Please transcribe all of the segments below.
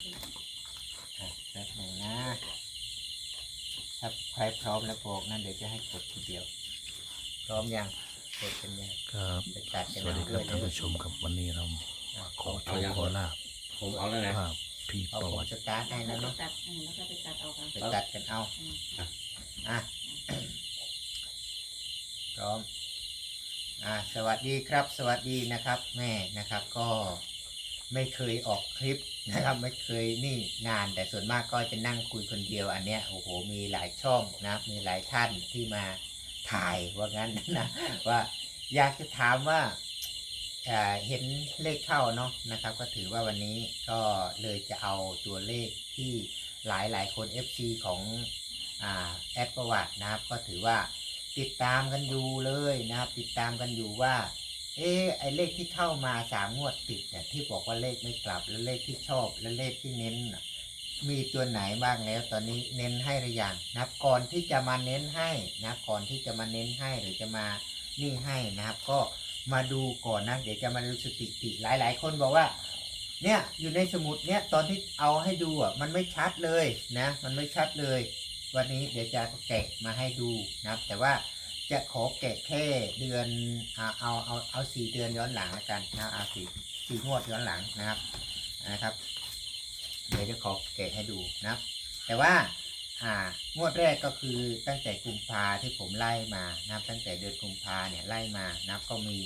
อะแป๊บหนึ่งนะ ถ้าใครพร้อมแล้วบอกนั่นเดี๋ยวจะให้กดทีเดียว พร้อมยังกดกันยังครับไปตัดกันสวัสดีครับเอท่านด้วผู้ยชมครับวันนี้เรามาขอโชว์ขอลาบผมเอาแล้วนะภาพพี่เอาประผมวัติสตาร์ทให้แล้แล้ววก็เนาะตัดอืมแล้วก็ไปตัดออกกันไปตัดกันเอา อืมอะ พร้อม อ่าสวัสดีครับ สวัสดีนะครับ แม่นะครับ ก็ ไม่เคยออกคลิปนะครับไม่เคยนี่นาน แต่ส่วนมากก็จะนั่งคุยคนเดียวอันเนี้ยโอ้โหมีหลายช่องนะครับมีหลายท่านที่มาถ่ายว่างั้นนะว่าอยากจะถามว่าเห็นเลขเข้าเนาะนะครับ ก็ถือว่าวันนี้ก็เลยจะเอาตัวเลขที่หลายหลายคน FC ของอแอดประวัตินะครับ ก็ถือว่าติดตามกันอยู่เลยนะครับ ติดตามกันอยู่ว่า เอ๊ะไอเลขที่เข้ามาสามงวดติดเนี่ยที่บอกว่าเลขไม่กลับแล้วเลขที่ชอบและเลขที่เน้นน่ะมีตัวไหนบ้างแล้วตอนนี้เน้นให้หรือยังนะครับก่อนที่จะมาเน้นให้นะก่อนที่จะมาเน้นให้หรือจะมานี่ให้นะครับ ก็มาดูก่อนนะเดี๋ยวจะมาดูสถิติหลาย ๆ คนบอกว่า เนี่ยอยู่ในสมุดเนี่ยตอนที่เอาให้ดูอะมันไม่ชัดเลยนะ มันไม่ชัดเลย วันนี้เดี๋ยวจะแกะมาให้ดูนะครับ แต่ว่า จะขอแกะแค่เดือนเอาเอาเอาเอาสี่เดือนย้อนหลังแล้วกันนะเอาสี่สี่งวดย้อนหลังนะครับนะครับ เดี๋ยวจะขอแกะให้ดูนะครับ แต่ว่าอ่างวดแรกก็คือตั้งแต่กุมภาที่ผมไล่มานะครับ ตั้งแต่เดือนกุมภาเนี่ยไล่มานะครับก็มี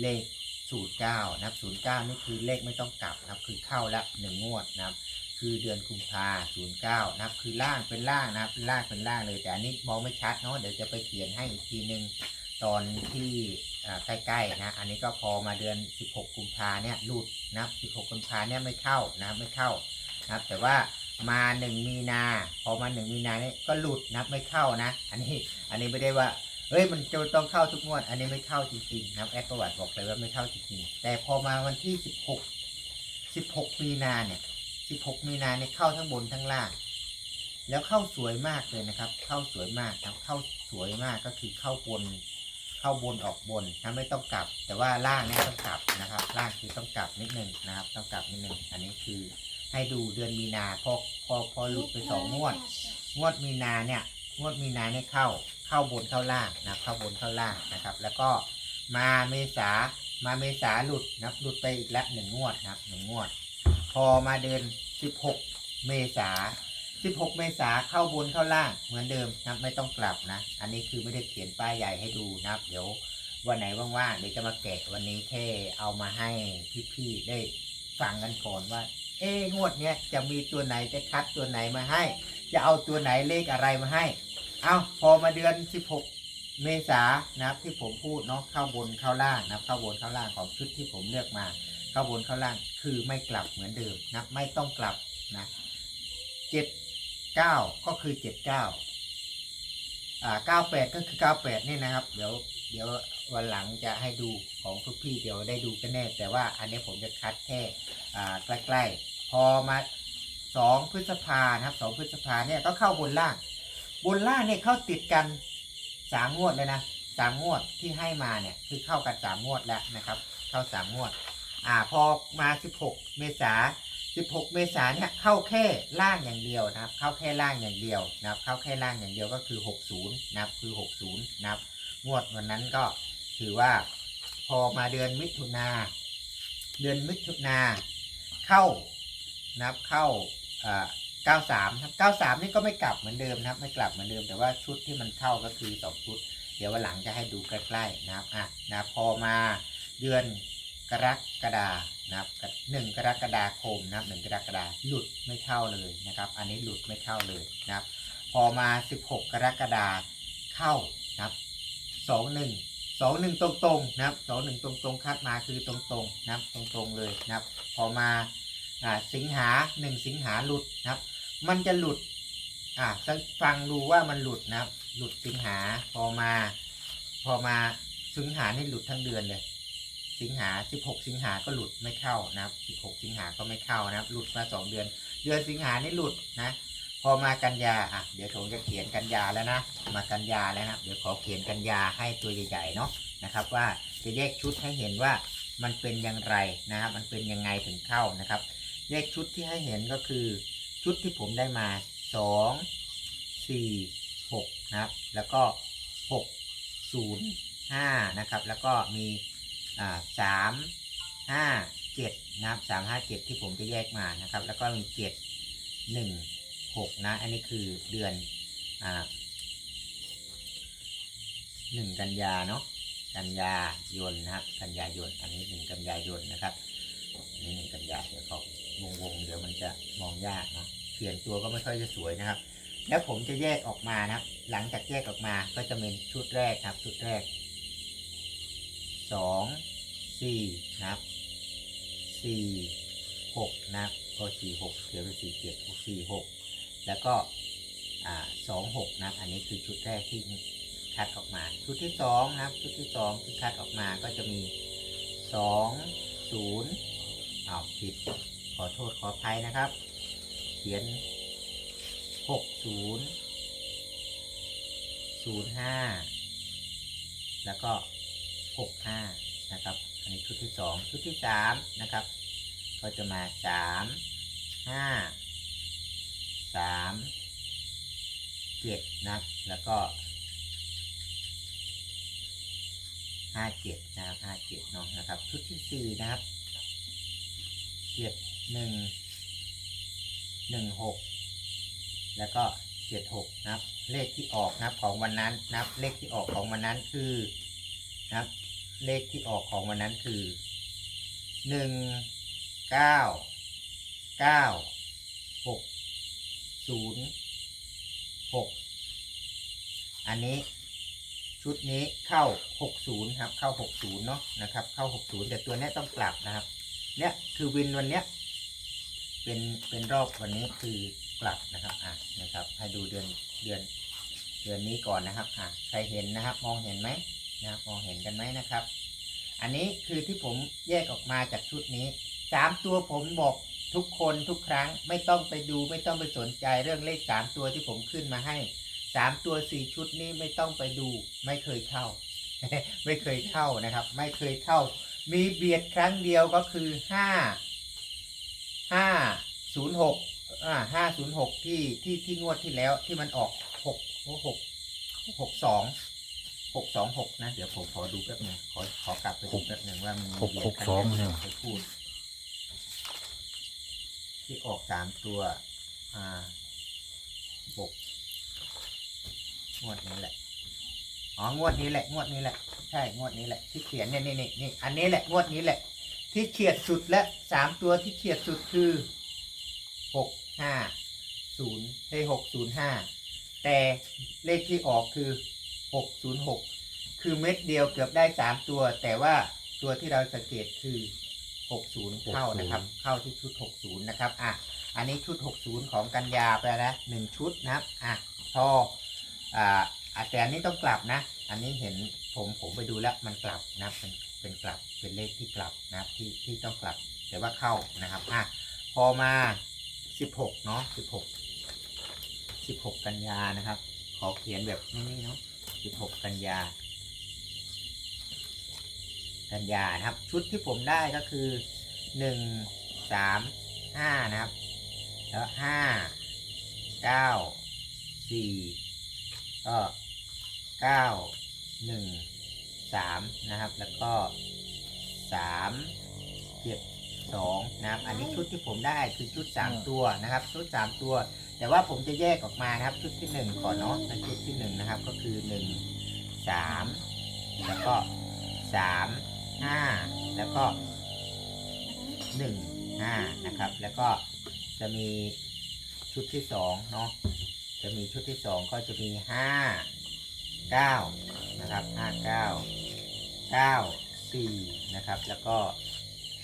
เลขสูตรเก้านะครับศูนย์เก้านี่คือเลขไม่ต้องกลับนะครับ คือเข้าละหนึ่งงวดนะครับ คือเดือนกุมภาศูนย์เก้านะครับ คือล่างเป็นล่างนะครับล่างเป็นล่างเลยแต่อันนี้มองไม่ชัดเนาะเดี๋ยวจะไปเขียนให้อีกทีหนึ่งตอนที่ใกล้ๆนะ อันนี้ก็พอมาเดือน 16 กุมภาเนี่ยหลุดนะครับ16 กุมภาเนี่ยไม่เข้านะไม่เข้านะครับ แต่ว่ามาหนึ่งมีนา พอมาหนึ่งมีนาเนี่ยก็หลุดนะไม่เข้านะ อันนี้อันนี้ไม่ได้ว่าเฮ้ยมันจะต้องเข้าทุกงวด อันนี้ไม่เข้าจริงๆนะครับแอดประวัติบอกเลยว่าไม่เข้าจริงๆแต่พอมาวันที่ 16 16 มีนาเนี่ย 16 มีนาเนี่ยเข้าทั้งบนทั้งล่าง แล้วเข้าสวยมากเลยนะครับ เข้าสวยมากครับเข้าสวยมากก็คือเข้าบน เข้าบนออกบนนะไม่ต้องกลับ แต่ว่าล่างเนี่ยต้องกลับนะครับ ล่างคือต้องกลับนิดนึงนะครับ ต้องกลับนิดนึงอันนี้คือให้ดูเดือนมีนาพอพอพอหลุดไปสองงวด งวดมีนาเนี่ยงวดมีนาเนี่ยเข้าเข้าบนเข้าล่างนะเข้าบนเข้าล่างนะครับ แล้วก็มาเมษามาเมษาหลุดนับหลุดไปอีกละหนึ่งงวดนะครับหนึ่งงวด อมาเดือน16 เมษา 16 เมษาเข้าบนเข้าล่างเหมือนเดิมนะไม่ต้องกลับนะ อันนี้คือไม่ได้เขียนป้ายใหญ่ให้ดูนะครับ เดี๋ยววันไหนว่างๆเดี๋ยวจะมาแกะวันนี้แค่เอามาให้พี่ๆได้ฟังกันก่อนว่า เอ๊งวดเนี้ยจะมีตัวไหนจะคัดตัวไหนมาให้ จะเอาตัวไหนเลขอะไรมาให้ เอาพอมาเดือน 16 เมษานะครับที่ผมพูดเนาะเข้าบนเข้าล่างนะครับเข้าบนเข้าล่างของชุดที่ผมเลือกมา เข้าบนเข้าล่างคือไม่กลับเหมือนเดิมนะไม่ต้องกลับนะเจ็ดเก้าก็คือเจ็ดเก้าอ่าเก้าแปดก็คือเก้าแปดนี่นะครับ เดี๋ยวเดี๋ยววันหลังจะให้ดูของทุกพี่เดี๋ยวได้ดูกันแน่ แต่ว่าอันนี้ผมจะคัดแค่อ่าใกล้ๆ พอมาสองพฤษภานะครับสองพฤษภาเนี่ยก็เข้าบนล่าง บนล่างเนี่ยเข้าติดกันสามงวดเลยนะสามงวดที่ให้มาเนี่ยคือเข้ากันสามงวดแล้วนะครับ เข้าสามงวด อ่าพอมา 16 เมษา16 เมษาเนี่ยเข้าแค่ล่างอย่างเดียวนะครับ เข้าแค่ล่างอย่างเดียวนะครับ เข้าแค่ล่างอย่างเดียวก็คือ 60 นะครับ คือ 60 นะครับ งวดวันนั้นก็ถือว่าพอมาเดือนมิถุนา เดือนมิถุนาเข้านะครับเข้าอ่า93ครับ93 นี่ก็ไม่กลับเหมือนเดิมนะครับ ไม่กลับเหมือนเดิม แต่ว่าชุดที่มันเข้าก็คือสองชุด เดี๋ยววันหลังจะให้ดูใกล้ๆนะครับ อะนะพอมาเดือน กรกฎานะครับหนึ่งกรกฎาคมนะครับหนึ่งกรกฎาหลุดไม่เข้าเลยนะครับ อันนี้หลุดไม่เข้าเลยนะครับ พอมา 16 กรกฎาเข้านะครับสองหนึ่งสองหนึ่งตรงๆนะครับสองหนึ่งตรงๆคัดมาคือตรงๆนะครับตรงๆเลยนะครับ พอมาอ่าสิงหาหนึ่งสิงหาหลุดนะครับ มันจะหลุดอ่าฟังดูว่ามันหลุดนะครับ หลุดสิงหาพอมา พอมาสิงหานี่หลุดทั้งเดือนเลย สิงหา 16 สิงหาก็หลุดไม่เข้านะครับ 16 สิงหาก็ไม่เข้านะครับ หลุดมา 2 เดือน เดือนสิงหานี่หลุดนะ พอมากันยาอะเดี๋ยวผมจะเขียนกันยาแล้วนะ มากันยาแล้วนะ เดี๋ยวขอเขียนกันยาให้ตัวใหญ่ๆเนาะนะครับ ว่าจะแยกชุดให้เห็นว่ามันเป็นอย่างไรนะครับ มันเป็นยังไงถึงเข้านะครับ แยกชุดที่ให้เห็นก็คือชุดที่ผมได้มาสองสี่หกนะครับ แล้วก็หกศูนย์ห้านะครับ แล้วก็มี อ่าสามห้าเจ็ดนะครับสามห้าเจ็ดที่ผมจะแยกมานะครับ แล้วก็มีเจ็ดหนึ่งหกนะ อันนี้คือเดือนอ่าหนึ่งกันยาเนาะกันยายนนะครับ กันยายนอันนี้หนึ่งกันยายนนะครับอันนี้หนึ่งกันยาเดี๋ยวเขาวงวงเดี๋ยวมันจะมองยากนะเขียนตัวก็ไม่ค่อยจะสวยนะครับ แล้วผมจะแยกออกมานะครับ หลังจากแยกออกมาก็จะเป็นชุดแรกครับ ชุดแรก สองสี่นะครับสี่หกนะครับก็สี่หกเดี๋ยวเป็นสี่เจ็ดสี่หกแล้วก็สองหกนับอันนี้คือชุดแรกที่คัดออกมา ชุดที่สองนะครับ ชุดที่สองที่คัดออกมาก็จะมีสองศูนย์อ้าวผิดขอโทษขออภัยนะครับ เขียนหกศูนย์ศูนย์ห้าแล้วก็ หกห้านะครับ อันนี้ชุดที่สองชุดที่สามนะครับ ก็จะมาสามห้าสามเจ็ดนะ แล้วก็ห้าเจ็ดนะครับห้าเจ็ดเนาะนะครับ ชุดที่สี่นะครับเจ็ดหนึ่งหนึ่งหกแล้วก็เจ็ดหกนะครับ เลขที่ออกนะครับของวันนั้นนะครับ เลขที่ออกของวันนั้นคือนะครับ เลขที่ออกของวันนั้นคือหนึ่งเก้าเก้าหกศูนย์หกอันนี้ชุดนี้เข้า 60 ครับ เข้า 60 เนาะนะครับ เข้า 60 แต่ตัวนี้ต้องกลับนะครับ เนี่ยคือวินวันเนี้ยเป็นเป็นรอบวันนี้คือกลับนะครับอะนะครับ ให้ดูเดือนเดือนเดือนนี้ก่อนนะครับอะใครเห็นนะครับ มองเห็นไหม นะครับมองเห็นกันไหมนะครับ อันนี้คือที่ผมแยกออกมาจากชุดนี้สามตัวผมบอกทุกคนทุกครั้งไม่ต้องไปดูไม่ต้องไปสนใจเรื่องเลขสามตัวที่ผมขึ้นมาให้สามตัวสี่ชุดนี้ไม่ต้องไปดู ไม่เคยเข้า ไม่เคยเข้านะครับ ไม่เคยเข้า มีเบียดครั้งเดียวก็คือห้าห้าศูนย์หกอ่าห้าศูนย์หกที่ที่ที่งวดที่แล้วที่มันออกหกหกหกสอง กสองหกนะ เดี๋ยวผมขอดูแป๊บหนึงขอขอกลับไปดูแป๊บหนึ่งว่ามันมีหกเบียดหกครั้สองเดียวเนี่ย ไปพูด ที่ออกสามตัว อ่าหกงวดนี้แหละ อ๋องวดนี้แหละ งวดนี้แหละ ใช่ งวดนี้แหละ ที่เขียนเนี่ยนี่นี่นี่อันนี้แหละ งวดนี้แหละ ที่เฉียดสุดและสามตัวที่เฉียดสุดคือหกห้าศูนย์ให้หกศูนย์ห้าแต่เลขที่ออกคือ หกศูนย์หกคือเม็ดเดียวเกือบได้สามตัว แต่ว่าตัวที่เราสังเกตคือหกศูนย์เข้านะครับ เข้าที่ชุดหกศูนย์นะครับ อะ อันนี้ชุด 60 ของกันยาไปแล้วหนึ่งชุดนะครับ อะ พอ อ่าอะแต่อันนี้ต้องกลับนะ อันนี้เห็นผมผมไปดูแล้วมันกลับนะครับเป็นเป็นกลับเป็นเลขที่กลับนะครับที่ที่ต้องกลับ แต่ว่าเข้านะครับ อะ พอมา 16 เนาะ16 16 กันยานะครับ ขอเขียนแบบนี้เนาะ 16 กันยา กันยานะครับ ชุดที่ผมได้ก็คือ 1 3 5 นะครับ แล้วห้าเก้าสี่ก็เก้าหนึ่งสามนะครับ แล้วก็สามเจ็ดสองนะครับ อันนี้ชุดที่ผมได้คือชุดสามตัวนะครับ ชุดสามตัว แต่ว่าผมจะแยกออกมานะครับ ชุดที่หนึ่งก่อนเนาะในชุดที่หนึ่งนะครับก็คือหนึ่งสามแล้วก็สามห้าแล้วก็หนึ่งห้านะครับ แล้วก็จะมีชุดที่สองเนาะจะมีชุดที่สองก็จะมีห้าเก้านะครับห้าเก้าเก้าสี่นะครับ แล้วก็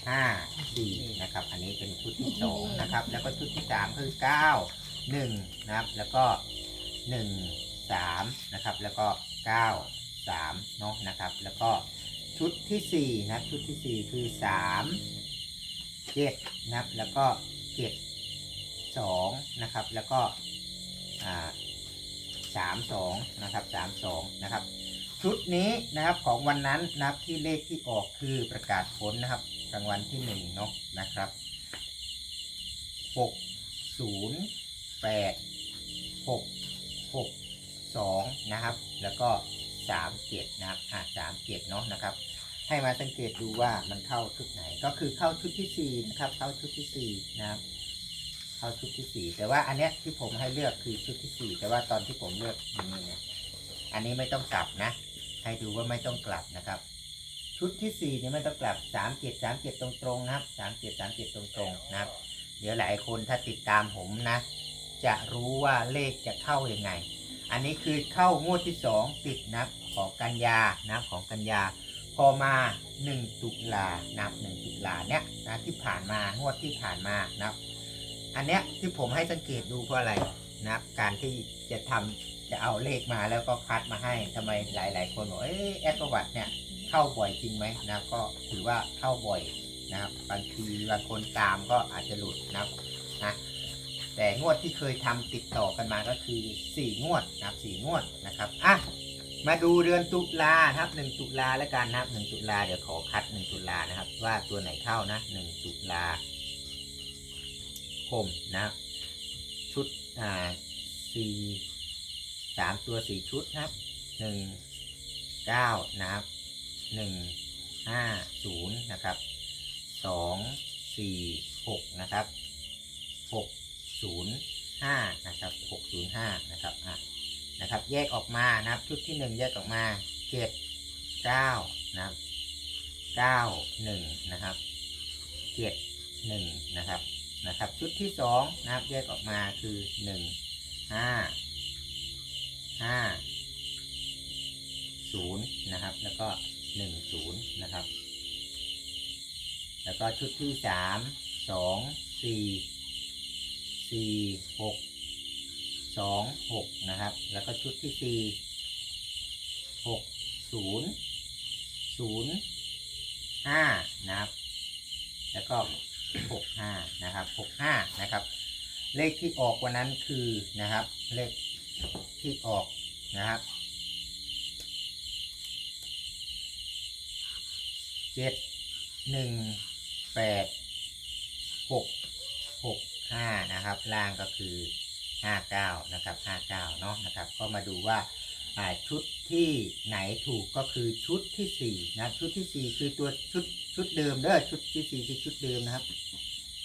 ห้าสี่นะครับ อันนี้เป็นชุดที่สองนะครับ แล้วก็ชุดที่สามคือเก้าหนึ่งนะครับ แล้วก็หนึ่งสามนะครับ แล้วก็เก้าสามเนาะนะครับ แล้วก็ชุดที่สี่นะชุดที่สี่คือสามเจ็ดนะครับ แล้วก็เจ็ดสองนะครับ แล้วก็อ่าสามสองนะครับสามสองนะครับ ชุดนี้นะครับของวันนั้นนะครับที่เลขที่ออกคือประกาศผลนะครับรางวัลที่หนึ่งเนาะนะครับหกศูนย์ แปดหกหกสองนะครับ แล้วก็สามเจ็ดนะครับอ่าสามเจ็ดเนาะนะครับ ให้มาสังเกตดูว่ามันเข้าชุดไหน ก็คือเข้าชุดที่สี่นะครับ เข้าชุดที่สี่นะครับ เข้าชุดที่สี่แต่ว่าอันเนี้ยที่ผมให้เลือกคือชุดที่สี่แต่ว่าตอนที่ผมเลือกนี่เนี่ยอันนี้ไม่ต้องกลับนะ ให้ดูว่าไม่ต้องกลับนะครับ ชุดที่สี่นี่ไม่ต้องกลับสามเจ็ดสามเจ็ดตรงๆนะครับสามเจ็ดสามเจ็ดตรงๆนะครับ เดี๋ยวหลายคนถ้าติดตามผมนะ จะรู้ว่าเลขจะเข้ายังไง อันนี้คือเข้างวดที่สองติดนับของกันยานับของกันยา พอมา 1 ตุลานะครับ1ตุลาเนี่ยนะที่ผ่านมางวดที่ผ่านมานะอันเนี้ยที่ผมให้สังเกตดูเพราะอะไรนะการที่จะทำจะเอาเลขมาแล้วก็คัดมาให้ทำไมหลาย ๆ คนบอกเอ๊ะแอดประวัติเนี่ยเข้าบ่อยจริงไหมนะก็ถือว่าเข้าบ่อยนะครับบางทีบางคนตามก็อาจจะหลุดนะครับนะ แต่งวดที่เคยทำติดต่อกันมาก็คือ 4 งวดนะครับ4งวดนะครับอะมาดูเดือนตุลาครับหตุลาแล้วกันนะครับหนึ่งตุลาเดี๋ยวขอคัดหนึ่งตุลานะครับ ว่าตัวไหนเข้านะหนึ่งตุลาคมนะครับ ชุดอ่าสี่สามตัวสี่ชุดนะครับหนึ่งเก้านะครับหนึ่งห้าศูนย์นะครับสองสี่หกนะครับหก ศูนย์ห้านะครับหกศูนย์ห้านะครับอะนะครับ แยกออกมานะครับ ชุดที่หนึ่งแยกออกมาเจ็ดเก้านะครับเก้าหนึ่งนะครับเจ็ดหนึ่งนะครับนะครับ ชุดที่สองนะครับ แยกออกมาคือหนึ่งห้าห้าศูนย์นะครับ แล้วก็หนึ่งศูนย์นะครับ แล้วก็ชุดที่สาม สี่หกสองหกนะครับ แล้วก็ชุดที่สี่หกศูนย์ศูนย์ห้านะครับ แล้วก็หกห้านะครับหกห้านะครับ เลขที่ออกวันนั้นคือนะครับ เลขที่ออกนะครับเจ็ดหนึ่งแปดหกหก ห้านะครับ ล่างก็คือ59นะครับ59เนาะนะครับ ก็มาดูว่าชุดที่ไหนถูกก็คือชุดที่4นะชุดที่4คือตัวชุดชุดเดิมเด้อชุดที่4คือชุดเดิมนะครับ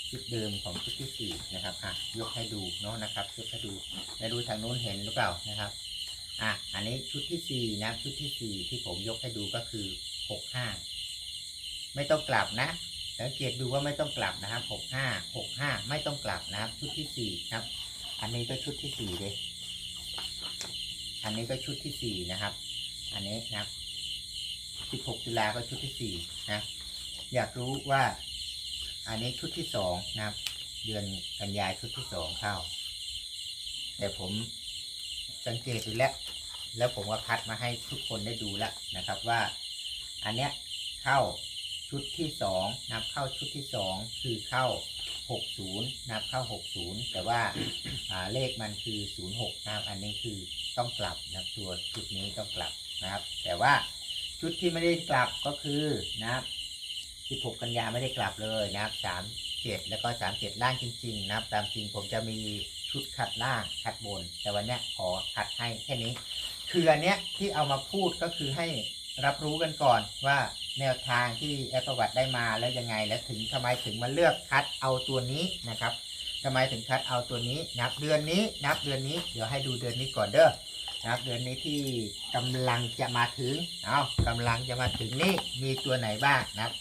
ชุดเดิมของชุดที่4นะครับอะยกให้ดูเนาะนะครับยกให้ดูไม่รู้ทางนู้นเห็นหรือเปล่านะครับอะอันนี้ชุดที่4นะชุดที่4ที่ผมยกให้ดูก็คือ65ไม่ต้องกลับนะ สังเกตดูว่าไม่ต้องกลับนะครับ65 65ไม่ต้องกลับนะครับ ชุดที่4ครับ อันนี้ก็ชุดที่สี่เลยอันนี้ก็ชุดที่สี่นะครับ อันนี้นะครับสิบหกตุลาก็ชุดที่สี่นะอยากรู้ว่า อันนี้ชุดที่สองนะครับ เดือนกันยายนชุดที่สองเข้า แต่ผมสังเกตดูแล้ว แล้วผมก็คัดมาให้ทุกคนได้ดูแล้วนะครับว่า อันเนี้ยเข้า ชุดที่สองนับเข้าชุดที่สองคือเข้า 60 นับเข้า 60 แต่ว่าาเลขมันคือ 06นะครับอันนี้คือต้องกลับนะตัวชุดนี้ต้องกลับนะครับ แต่ว่าชุดที่ไม่ได้กลับก็คือนะครับ16 กันยาไม่ได้กลับเลยนะครับ 37 แล้วก็ 37 ล่างจริงๆนะครับ ตามจริงผมจะมีชุดคัดล่างคัดบน แต่วันนี้ขอคัดให้แค่นี้ คืออันเนี้ยที่เอามาพูดก็คือให้ รับรู้กันก่อนว่าแนวทางที่แอปประวัติได้มาแล้วยังไง แล้วถึงทำไมถึงมาเลือกคัดเอาตัวนี้นะครับทำไมถึงคัดเอาตัวนี้นับเดือนนี้ นับเดือนนี้เดี๋ยวให้ดูเดือนนี้ก่อนเด้อนับเดือนนี้ที่กำลังจะมาถึงเอากำลังจะมาถึงนี่มีตัวไหนบ้างนะครับ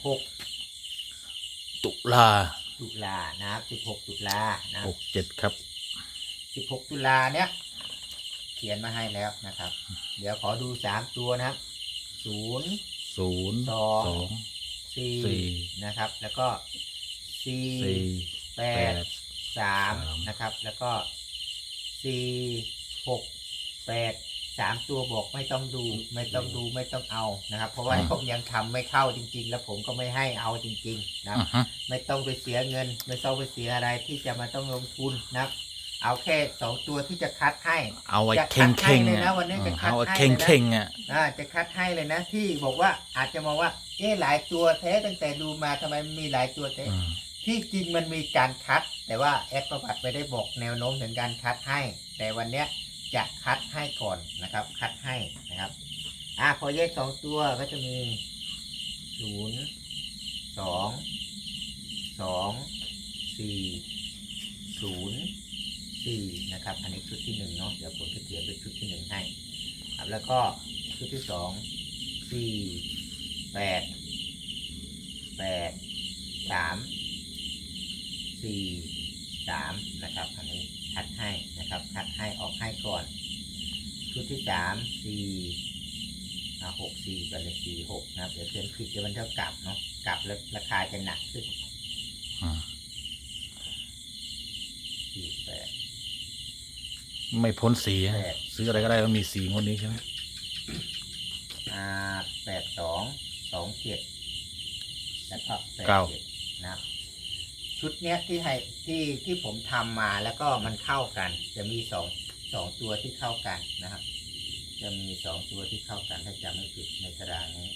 16 ตุลาตุลานะครับ 16 ตุลานะครับหกเจ็ดครับ 16 ตุลาเนี้ยเขียนมาให้แล้วนะครับ เดี๋ยวขอดู3ตัวนะครับ0ศูนย์สองสองสี่4นะครับ แล้วก็สี่4แปด8สาม3นะครับ แล้วก็4 6 8 3ตัวบอกไม่ต้องดู ไม่ต้องดูไม่ต้องเอานะครับ เพราะว่าผมยังทำไม่เข้าจริง ๆ แล้วผมก็ไม่ให้เอาจริง ๆนะครับอะฮะไม่ต้องไปเสียเงิน ไม่ต้องไปเสียอะไรที่จะมาต้องลงทุนนะครับ เอาแค่สองตัวที่จะคัดให้เอาไว้จะคัเข่ดงให้เข่งเลยอะนะวันนี้จะคัดเอาไว้ให้เข่งเลยนะเข่งอะอ่าจะคัดให้เลยนะ ที่บอกว่าอาจจะมองว่าเอ๊ะหลายตัวแท้ตั้งแต่ดูมาทำไมมีหลายตัวแท้ อืมที่จริงมันมีการคัด แต่ว่าแอดประวัติไม่ได้บอกแนวโน้มถึงการคัดให้ แต่วันเนี้ยจะคัดให้ก่อนนะครับ คัดให้นะครับ อะพอแยกสองตัวก็จะมีศูนย์สองสองสี่ศูนย์ สี่นะครับ อันนี้ชุดที่หนึ่งเนาะเดี๋ยวผมจะเขียนเป็นชุดที่หนึ่งให้ครับแล้วก็ชุดที่สองสี่แปดแปดสามสี่สามนะครับ อันนี้คัดให้นะครับคัดให้ออกให้ก่อน ชุดที่สามสี่อ่าหกสี่กันเลยสี่หกนะครับ เดี๋ยวเขียนผิดเดี๋ยวมันจะกลับเนาะกลับแล้วราคาจะหนักขึ้นอืม สี่แปด ไม่พ้นสีนะแปดซื้ออะไรก็ได้ต้องมีสีงวดนี้ใช่ไหมอ่าแปดสองสองเจ็ดแล้วก็แปดเจ็ดนะครับชุดเนี้ยที่ให้ที่ที่ผมทำมาแล้วก็มันเข้ากัน จะมีสองสองตัวที่เข้ากันนะครับ จะมีสองตัวที่เข้ากันถ้าจำไม่ผิดในตารางนี้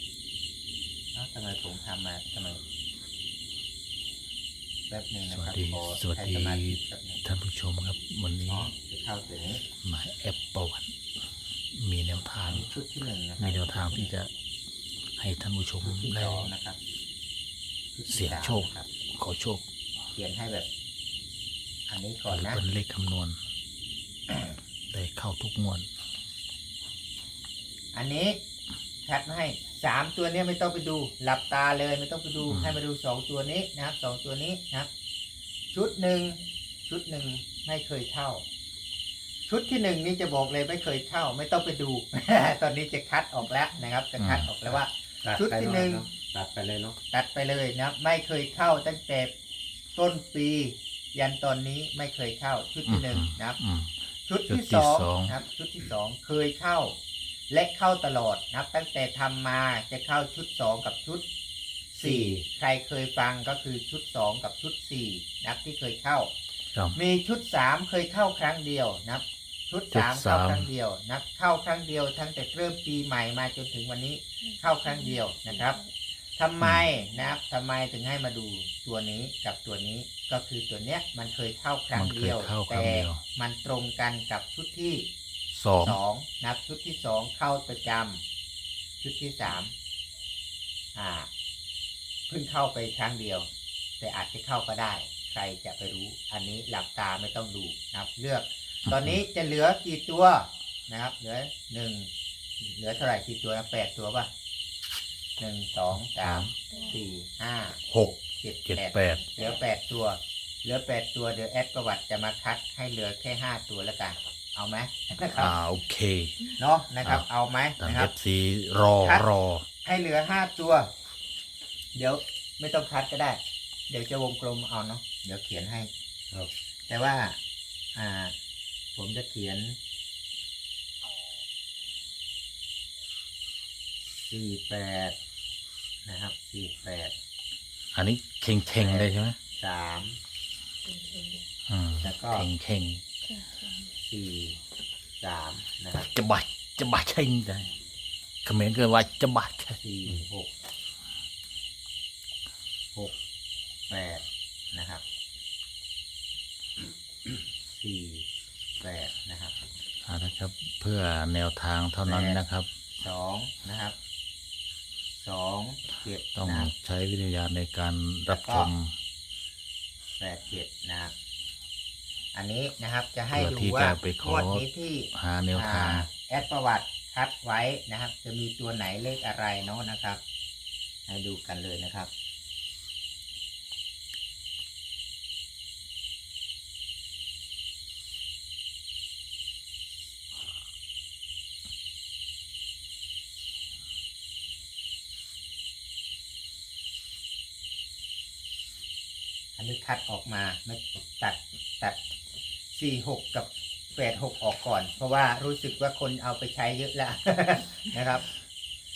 เอ้าทำไมผมทำมาทำไม แป๊บหนึ่งสนะวัคสรับดี ขอสวัสใช้ดีสมาธิแป๊บหนึงท่านผู้ชมครับวันนี้อ๋อจะเข้าตัวนี้มาแอปประวัติมีแนวทาง ชุดที่หนึ่งนะครัมีแนวทางที่จะให้ท่านผู้ชมชุดที่ได้ สองนะครับชุดที่เสี่ยงามโชคนะครับขอโชคเขียนให้แบบ อันนี้หก่อนรือนะเป็นเลขคำนวณ ได้เข้าทุกงวดอันนี้คัดมาให้ สามตัวเนี้ยไม่ต้องไปดู หลับตาเลยไม่ต้องไปดูอืมให้มาดูสองตัวนี้นะครับสองตัวนี้นะครับ ชุดหนึ่งชุดหนึ่งไม่เคยเข้าชุดที่หนึ่งนี่จะบอกเลยไม่เคยเข้าไม่ต้องไปดู ตอนนี้จะคัดออกแล้วนะครับ จะคัดออกแล้วว่าตัดชุดไปที่เนาะหนึ่งเนาะตัดไปเลยเนาะตัดไปเลยนะครับ ไม่เคยเข้าตั้งแต่ต้นปียันตอนนี้ไม่เคยเข้าชุดที่หนึ่งนะครับอืมชุดชุดที่ที่สองสองนะครับ ชุดที่สองเคยเข้า และเข้าตลอดนะครับตั้งแต่ทำมาจะเข้าชุดสองกับชุดสี่ใครเคยฟังก็คือชุดสองกับชุดสี่นะครับที่เคยเข้าครับมีชุดสามเคยเข้าครั้งเดียวนะครับชุดชุดสามสาเข้ามครั้งเดียวนะครับเข้าครั้งเดียวตั้งแต่เริ่มปีใหม่มาจนถึงวันนี้เข้าครั้งเดียวนะครับทำไมนะครับทำไมถึงให้มาดูตัวนี้กับตัวนี้ก็คือตัวเนี้ยมันเคยเข้าครั้งเดียวมันเคยเข้าครั้แต่งเดียวมันตรงกันกับชุดที่ สอง สองนะครับชุดที่สองเข้าประจำชุดที่สามอ่าเพิ่งเข้าไปครั้งเดียว แต่อาจจะเข้าก็ได้ ใครจะไปรู้อันนี้หลับตาไม่ต้องดูนะครับ เลือก ตอนนี้จะเหลือกี่ตัวนะครับ เหลือหนึ่งเหลือเท่าไหร่กี่ตัวนะแปดตัวป่ะหนึ่งสองสามสี่ห้าหกเจ็ดเจ็ดแปดแปดเหลือแปดตัว เหลือแปดตัวเดี๋ยวแอดประวัติจะมาคัดให้เหลือแค่ห้าตัวแล้วกัน เอาไหมนะครับอ่าโอเคเนาะนะครับอ่าเอาไหมทางนะคเอรับ ฟซีรอครับ รอ ให้เหลือห้าตัว เดี๋ยวไม่ต้องคัดก็ได้ เดี๋ยวจะวงกลมเอาเนาะเดี๋ยวเขียนให้ครับ แต่ว่า อ่า ผมจะเขียนสี่แปดนะครับสี่แปดอันนี้เข่งเข่งๆเลยใช่ไหมสามอืมแล้วก็เข่งเข่ง สี่สามนะครับๆจะบาดจะบาดเข่งได้เขมรเกินว่าจะบาดเข่งสี่หกหกแปดนะครับสี่แปดนะครับอ่านะครับเพื่อแนวทางเท่านั้นนะครับสองนะครับสองเจ็ดต้องนะครับใช้วิทยาณในการรับชมแปดเจ็ดนะครับ อันนี้นะครับจะให้เพื่อดูที่ว่าจะไปของวดนี้ที่หาแนวทางอ่แอดประวัติคัดไว้นะครับ จะมีตัวไหนเลขอะไรเนาะนะครับ ให้ดูกันเลยนะครับอันนี้คัดออกมาไม่ตัดตัด สี่หกกับแปดหกออกก่อน เพราะว่ารู้สึกว่าคนเอาไปใช้เยอะแล้ว นะครับ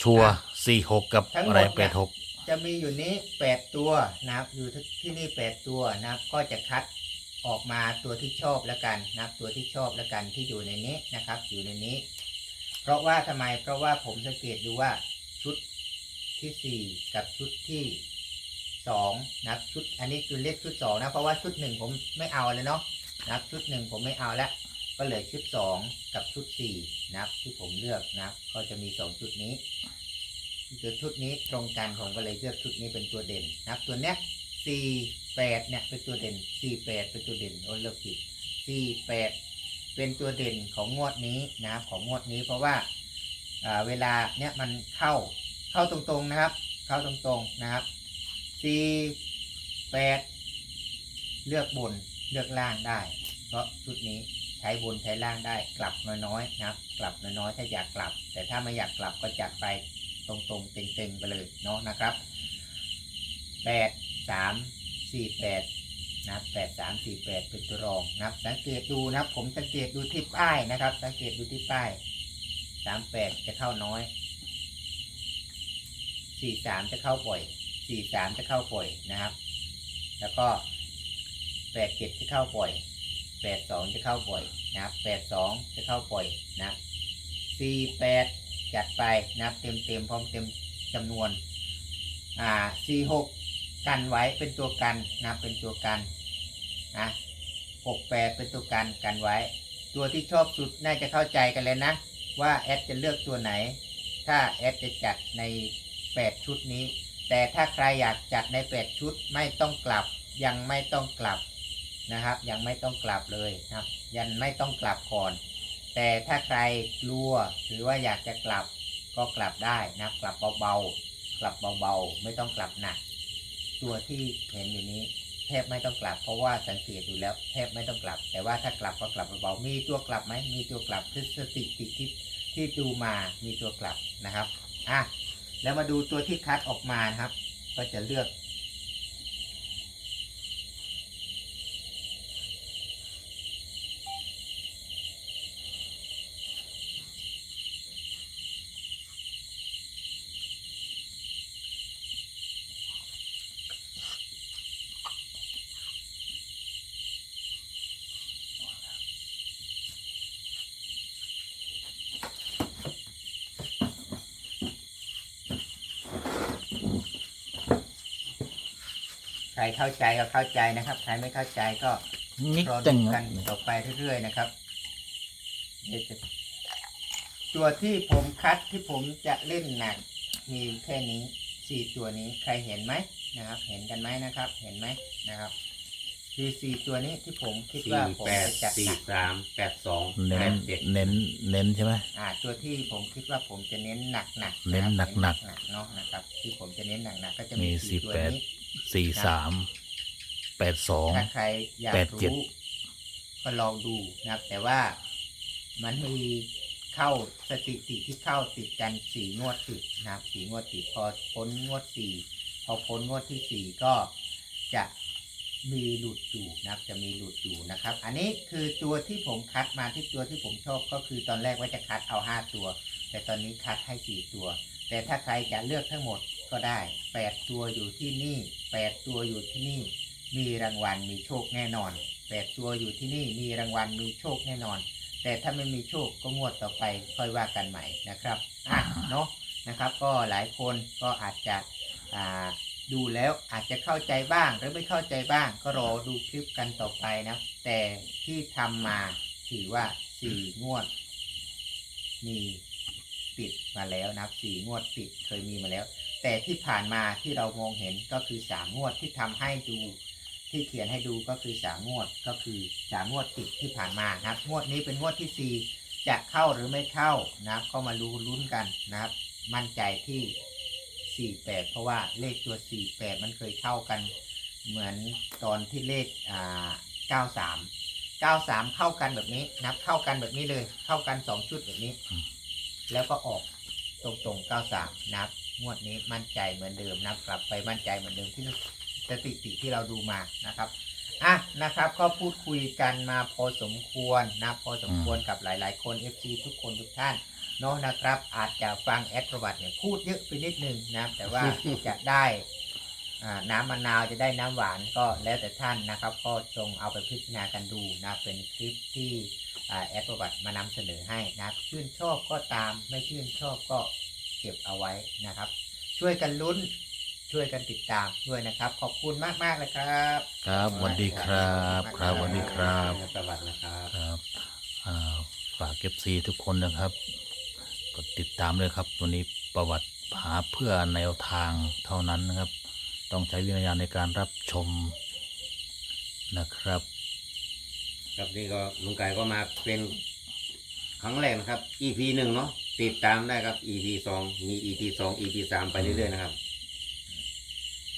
ชัวสี่หกกับทั้งหมด อะไรเนี่ยแปดหกจะมีอยู่นี้แปดตัวนะครับ อยู่ที่นี่แปดตัวนะครับ ก็จะคัดออกมาตัวที่ชอบแล้วกันนะครับ ตัวที่ชอบแล้วกันที่อยู่ในนี้นะครับ อยู่ในนี้ เพราะว่าทำไมเพราะว่าผมสังเกตดูว่าชุดที่สี่กับชุดที่สองนะครับชุด อันนี้คือเลขชุดสองนะเพราะว่าชุดหนึ่งผมไม่เอาเลยเนาะ นะครับชุดหนึ่งผมไม่เอาแล้วก็เหลือชุดสองกับชุดสี่นะครับที่ผมเลือกนะครับ ก็จะมีสองชุดนี้คือชุดนี้ตรงกันผมก็เลยเลือกชุดนี้เป็นตัวเด่นนะครับตัวเนี้ยสี่แปดเนี่ยเป็นตัวเด่นสี่แปดเป็นตัวเด่นโอ้เลือกผิดสี่แปดเป็นตัวเด่นของงวดนี้นะครับของงวดนี้เพราะว่าเวลาเนี่ยมันเข้าเข้าตรงๆนะครับ เข้าตรงๆนะครับสี่แปดเลือกบน เลือกล่างได้ เพราะชุดนี้ใช้บนใช้ล่างได้กลับน้อยๆนะครับ กลับน้อยๆถ้าอยากกลับ แต่ถ้าไม่อยากกลับก็จัดไปตรงๆเต็งๆไปเลยเนาะนะครับแปดสามสี่แปดนะแปดสามสี่แปดเป็นตัวรองนะครับ สังเกตดูนะครับผมสังเกตดูที่ป้ายนะครับ สังเกตดูที่ป้ายสามแปดจะเข้าน้อยสี่สามจะเข้าบ่อยสี่สามจะเข้าป่อยนะครับ แล้วก็ แปดเจ็ดจะเข้าปล่อยแปดสองจะเข้าปล่อยนะครับแปดสองจะเข้าปล่อยนะสี่แปดจัดไปนะครับเต็มเต็มพร้อมเต็มจำนวนอ่าสี่หกกันไว้เป็นตัวกันนับเป็นตัวกันนะหกแปดเป็นตัวกันกันไว้ ตัวที่ชอบสุดน่าจะเข้าใจกันเลยนะ ว่าแอดจะเลือกตัวไหน ถ้าแอดจะจัดใน 8 ชุดนี้ แต่ถ้าใครอยากจัดใน 8 ชุดไม่ต้องกลับยังไม่ต้องกลับ นะครับ ยังไม่ต้องกลับเลยครับ ยังไม่ต้องกลับก่อน แต่ถ้าใครกลัวหรือว่าอยากจะกลับก็กลับได้นะครับกลับเบาๆกลับเบาๆไม่ต้องกลับหนักตัวที่เห็นอยู่นี้แทบไม่ต้องกลับ เพราะว่าสังเกตดูแล้วแทบไม่ต้องกลับ แต่ว่าถ้ากลับก็กลับเบาๆมีตัวกลับไหมมีตัวกลับที่สถิติที่ที่ดูมามีตัวกลับนะครับอะแล้วมาดูตัวที่คัดออกมาครับ ก็จะเลือก รเข้าใจก็เข้าใจนะครับ ใครไม่เข้าใจก็นิดรอตึดูงกันต่อไปเรื่อยๆนะครับเดี๋ยวจะตัวที่ผมคัดที่ผมจะเล่นหนักมีแค่นี้สี่ตัวนี้ใครเห็นไหมนะครับ เห็นกันไหมนะครับ เห็นไหมนะครับคือสี่ตัวนี้ที่ผมคิดสี่ว่าผมแปดจะจัดสี่หนัก สามแปดสองเน้แปนดเจ็ดเน้นเน้นใช่ไหม อ่าตัวที่ผมคิดว่าผมจะเน้นหนักหนักเน้นหนักๆหนักๆเนาะนะครับ ที่ผมจะเน้นหนักหนักๆก็จะมีมีสี่ตัว48นี้ สี่สามแปดสองถ้าใครอยากแปดเจ็ดรู้ก็ลองดูนะครับ แต่ว่ามันมีเข้าสถิติที่เข้าติดกันสี่งวดติดนะครับสี่งวดติดพอพ้นงวดสี่พอพ้นงวดที่สี่ก็จะมีหลุดอยู่นะครับ จะมีหลุดอยู่นะครับ อันนี้คือตัวที่ผมคัดมาที่ตัวที่ผมชอบก็คือตอนแรกว่าจะคัดเอาห้าตัว แต่ตอนนี้คัดให้สี่ตัว แต่ถ้าใครจะเลือกทั้งหมด ก็ได้แปดตัวอยู่ที่นี่แปดตัวอยู่ที่นี่ มีรางวัลมีโชคแน่นอนแปดตัวอยู่ที่นี่มีรางวัลมีโชคแน่นอน แต่ถ้าไม่มีโชคก็งวดต่อไปค่อยว่ากันใหม่นะครับอะเนาะนะครับ ก็หลายคนก็อาจจะอ่าดูแล้วอาจจะเข้าใจบ้างหรือไม่เข้าใจบ้าง ก็รอดูคลิปกันต่อไปนะ แต่ที่ทำมาถือว่าสี่งวด มีติดมาแล้วนะสี่งวดติดเคยมีมาแล้ว แต่ที่ผ่านมาที่เรามองเห็นก็คือสามงวดที่ทำให้ดูที่เขียนให้ดูก็คือสามงวดก็คือสามงวดติดที่ผ่านมานะครับ งวดนี้เป็นงวดที่สี่จะเข้าหรือไม่เข้านะครับ ก็มารู้ลุ้นกันนะครับ มั่นใจที่สี่แปดเพราะว่าเลขตัวสี่แปดมันเคยเข้ากัน เหมือนตอนที่เลขอ่าเก้าสามเก้าสามเข้ากันแบบนี้นะครับเข้ากันแบบนี้เลย เข้ากันสองชุดแบบนี้ แล้วก็ออกตรงๆ 93นะครับ งวดนี้มั่นใจเหมือนเดิมนะครับกลับไปมั่นใจเหมือนเดิมที่สถิติที่เราดูมานะครับอะนะครับ ก็พูดคุยกันมาพอสมควรนะพอสมควรกับหลาย ๆ คน FC ทุกคนทุกท่านเนาะนะครับ อาจจะฟังแอดประวัติเนี่ยพูดเยอะไปนิดนึงนะครับแต่ว่าจะได้อ่าน้ำมะนาวจะได้น้ำหวานก็แล้วแต่ท่านนะครับ ก็จงเอาไปพิจารณากันดูนะเป็นคลิปที่อ่าแอดประวัติมานำเสนอให้นะครับชื่นชอบก็ตามไม่ชื่นชอบก็ เก็บเอาไว้นะครับ ช่วยกันลุ้นช่วยกันติดตามด้วยนะครับ ขอบคุณมากๆเลยครับ ครับสวัสดีครับครับสวัสดีครับประวัตินะครับครับอ่าฝากเก็บซีทุกคนนะครับกดติดตามเลยครับ ตัวนี้ประวัติหาเพื่อแนวทางเท่านั้นนะครับ ต้องใช้วิญญาณในการรับชมนะครับ ครับนี่ก็ลุงไก่ก็มาเป็นครั้งแรกนะครับ EP หนึ่งเนาะ ติดตามได้ครับ EP สองมี EP สอง EP สามไปเรื่อยๆนะครับ